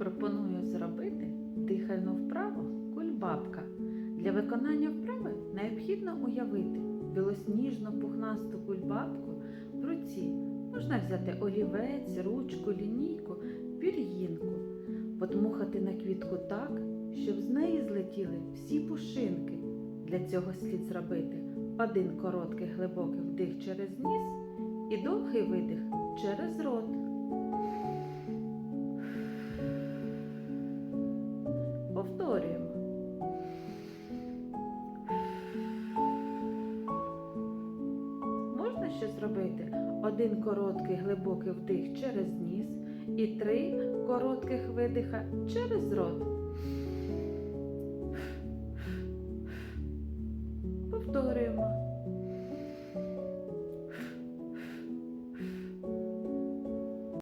пропоную зробити дихальну вправу кульбабка. Для виконання вправи необхідно уявити білосніжну пухнасту кульбабку в руці. Можна взяти олівець, ручку, лінійку, пір'їнку, подмухати на квітку так, щоб з неї злетіли всі пушинки. Для цього слід зробити один короткий глибокий вдих через ніс і довгий видих через рот. Ще зробити один короткий глибокий вдих через ніс і три коротких видиха через рот. Повторюємо.